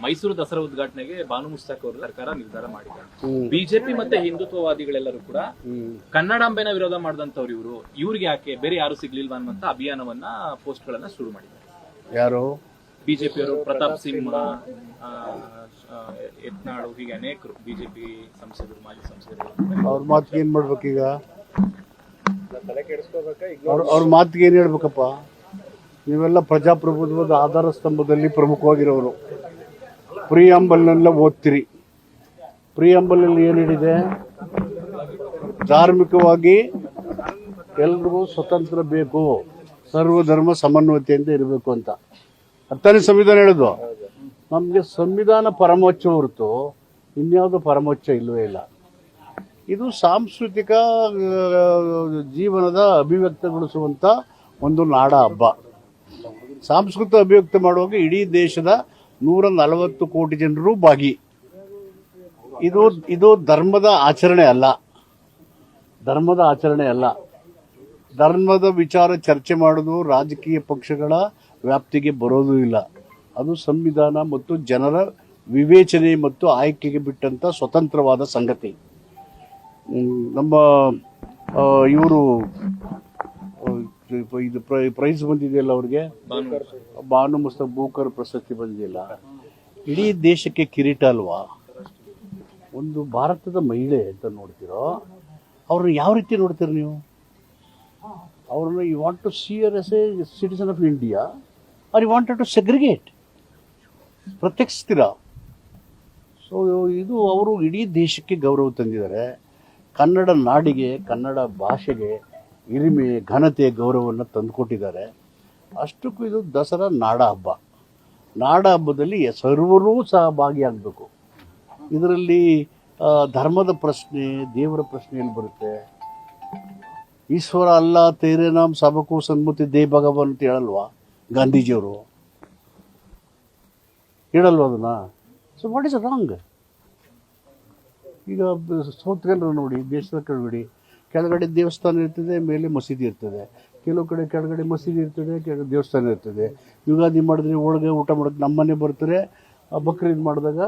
ಮೈಸೂರು ದಸರಾ ಉದ್ಘಾಟನೆಗೆ ಬಾನು ಮುಸ್ತಾಕ್ ಅವರು ಸರ್ಕಾರ ನಿರ್ಧಾರ ಮಾಡಿದ್ದಾರೆ. ಬಿಜೆಪಿ ಮತ್ತೆ ಹಿಂದುತ್ವವಾದಿಗಳೆಲ್ಲರೂ ಕೂಡ ಕನ್ನಡಾಂಬೆನ ವಿರೋಧ ಮಾಡಿದಂತವ್ರು ಇವರು. ಇವ್ರಿಗೆ ಯಾಕೆ ಬೇರೆ ಯಾರು ಸಿಗ್ಲಿಲ್ವಾ ಅನ್ನುವಂತ ಅಭಿಯಾನವನ್ನ ಪೋಸ್ಟ್ ಗಳನ್ನ ಶುರು ಮಾಡಿದ್ದಾರೆ. ಯಾರು? ಬಿಜೆಪಿ ಅವರು ಪ್ರತಾಪ್ ಸಿಂಹ ಯತ್ನಾಳು ಹೀಗೆ ಅನೇಕರು ಬಿಜೆಪಿ ಸಂಸದರು ಮಾಜಿ ಸಂಸದರು. ಅವ್ರ ಮಾತಿಗೆ ಏನ್ ಮಾಡ್ಬೇಕೀಗ ಈಗ? ಅವ್ರ ಮಾತಿಗೆ ಏನ್ ಹೇಳ್ಬೇಕಪ್ಪ? ನೀವೆಲ್ಲ ಪ್ರಜಾಪ್ರಭುತ್ವದ ಆಧಾರ ಸ್ತಂಭದಲ್ಲಿ ಪ್ರಮುಖವಾಗಿರೋರು. ಪ್ರಿಯಾಂಬಲ್ನೆಲ್ಲ ಓದ್ತೀರಿ. ಏನು ಹೇಳಿದೆ? ಧಾರ್ಮಿಕವಾಗಿ ಎಲ್ರಿಗೂ ಸ್ವತಂತ್ರ ಬೇಕು. ಸರ್ವಧರ್ಮ ಸಮನ್ವಯತೆಯಿಂದ ಇರಬೇಕು ಅಂತ. ಹತ್ತನೇ ಸಂವಿಧಾನ ಹೇಳೋದು. ನಮಗೆ ಸಂವಿಧಾನ ಪರಮೋಚ್ಚ ಹೊರತು ಇನ್ಯಾವುದು ಪರಮೋಚ್ಚ ಇಲ್ಲವೇ ಇಲ್ಲ. ಇದು ಸಾಂಸ್ಕೃತಿಕ, ಜೀವನದ ಅಭಿವ್ಯಕ್ತಗೊಳಿಸುವಂಥ ಒಂದು ನಾಡ ಹಬ್ಬ. ಸಾಂಸ್ಕೃತಿಕ ಅಭಿವ್ಯಕ್ತ ಮಾಡುವಾಗ ಇಡೀ ದೇಶದ ನೂರ ನಲವತ್ತು ಕೋಟಿ ಜನರು ಭಾಗಿ. ಇದು ಇದು ಧರ್ಮದ ಆಚರಣೆ ಅಲ್ಲ. ಧರ್ಮದ ಆಚರಣೆ ಅಲ್ಲ. ಧರ್ಮದ ವಿಚಾರ ಚರ್ಚೆ ಮಾಡೋದು ರಾಜಕೀಯ ಪಕ್ಷಗಳ ವ್ಯಾಪ್ತಿಗೆ ಬರೋದು ಇಲ್ಲ. ಅದು ಸಂವಿಧಾನ ಮತ್ತು ಜನರ ವಿವೇಚನೆ ಮತ್ತು ಆಯ್ಕೆಗೆ ಬಿಟ್ಟಂತ ಸ್ವತಂತ್ರವಾದ ಸಂಗತಿ. ನಮ್ಮ ಇವರು ಇದು ಪ್ರೈಸ್ ಬಂದಿದೆಯಲ್ಲ ಅವ್ರಿಗೆ? ಭಾನು ಮುಸ್ತ ಬೂಕರ್ ಪ್ರಶಸ್ತಿ ಬಂದಿಲ್ಲ ಇಡೀ ದೇಶಕ್ಕೆ ಕಿರೀಟ ಅಲ್ವಾ? ಒಂದು ಭಾರತದ ಮಹಿಳೆ ಅಂತ ನೋಡ್ತಿರೋ ಅವ್ರನ್ನ ಯಾವ ರೀತಿ ನೋಡ್ತೀರಿ ನೀವು? ಅವ್ರನ್ನ you want to see her as a citizen of India or you wanted to segregate ಪ್ರತ್ಯಕ್ಷಿಸ್ತೀರಾ so ಇದು ಅವರು ಇಡೀ ದೇಶಕ್ಕೆ ಗೌರವ ತಂದಿದ್ದಾರೆ. ಕನ್ನಡ ನಾಡಿಗೆ ಕನ್ನಡ ಭಾಷೆಗೆ ಹಿರಿಮೆ ಘನತೆ ಗೌರವವನ್ನು ತಂದುಕೊಟ್ಟಿದ್ದಾರೆ. ಅಷ್ಟಕ್ಕೂ ಇದು ದಸರಾ ನಾಡ ಹಬ್ಬ. ನಾಡ ಹಬ್ಬದಲ್ಲಿ ಸರ್ವರೂ ಸಹ ಭಾಗಿಯಾಗಬೇಕು. ಇದರಲ್ಲಿ ಧರ್ಮದ ಪ್ರಶ್ನೆ, ದೇವರ ಪ್ರಶ್ನೆ ಎಲ್ಲಿ ಬರುತ್ತೆ? ಈಶ್ವರ ಅಲ್ಲ, ತೇರೆ ನಾಮ್ ಸಬಕು ಸನ್ಮತಿ ದೇ ಭಗವಾನ್ ಅಂತ ಹೇಳಲ್ವಾ ಗಾಂಧೀಜಿಯವರು? ಹೇಳಲ್ವಾ ಅದನ್ನ? ಸೊ ವಾಟ್ ಇಸ್ ರಾಂಗ್ ಈಗ ಸೌತ್ ನೋಡಿ ದೇಶದ ಕೆಳಗಡೆ ಕೆಳಗಡೆ ದೇವಸ್ಥಾನ ಇರ್ತದೆ ಮೇಲೆ ಮಸೀದಿ ಇರ್ತದೆ. ಕೆಲವು ಕಡೆ ಕೆಳಗಡೆ ಮಸೀದಿ ಇರ್ತದೆ ಕೆಳಗಡೆ ದೇವಸ್ಥಾನ ಇರ್ತದೆ. ಯುಗಾದಿ ಮಾಡಿದ್ರೆ ಒಳಗೆ ಊಟ ಮಾಡೋಕೆ ನಮ್ಮ ಮನೆ ಬರ್ತಾರೆ. ಬಕ್ರೀದ್ ಮಾಡಿದಾಗ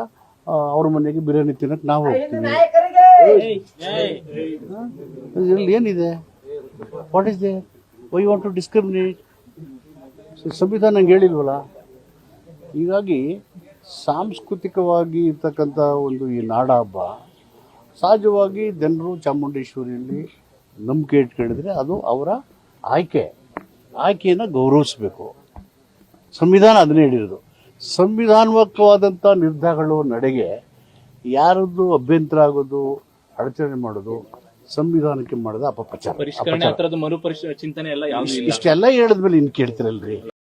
ಅವ್ರ ಮನೆಗೆ ಬಿರಿಯಾನಿ ತಿನ್ನಕ್ಕೆ ನಾವು ಹೋಗ್ತೀವಿ. ಇದರಲ್ಲಿ ಏನಿದೆ? What is they why want to discriminate ಸಂವಿಧಾನ ನಂಗೆ ಹೇಳಿಲ್ವಲ್ಲ? ಹೀಗಾಗಿ ಸಾಂಸ್ಕೃತಿಕವಾಗಿ ಇರ್ತಕ್ಕಂಥ ಒಂದು ಈ ನಾಡ ಹಬ್ಬ ಸಹಜವಾಗಿ ಜನರು ಚಾಮುಂಡೇಶ್ವರಿಯಲ್ಲಿ ನಂಬಿಕೆ ಇಟ್ಕೊಂಡಿದ್ರೆ ಅದು ಅವರ ಆಯ್ಕೆ. ಆಯ್ಕೆಯನ್ನು ಗೌರವಿಸಬೇಕು. ಸಂವಿಧಾನ ಅದನ್ನೇ ಹೇಳಿರೋದು. ಸಂವಿಧಾನವಾದಂಥ ನಿರ್ಧಾರಗಳು ನಡೆಗೆ ಯಾರದ್ದು ಅಭ್ಯಂತರ ಆಗೋದು ಅಡಚಣೆ ಮಾಡೋದು ಸಂವಿಧಾನಕ್ಕೆ ಮಾಡಿದ ಅಪಪ್ರಚಾರ. ಚಿಂತನೆ ಎಲ್ಲ ಇಷ್ಟೆಲ್ಲ ಹೇಳಿದ್ಮೇಲೆ ಇನ್ನು ಕೇಳ್ತಿರಲ್ರಿ.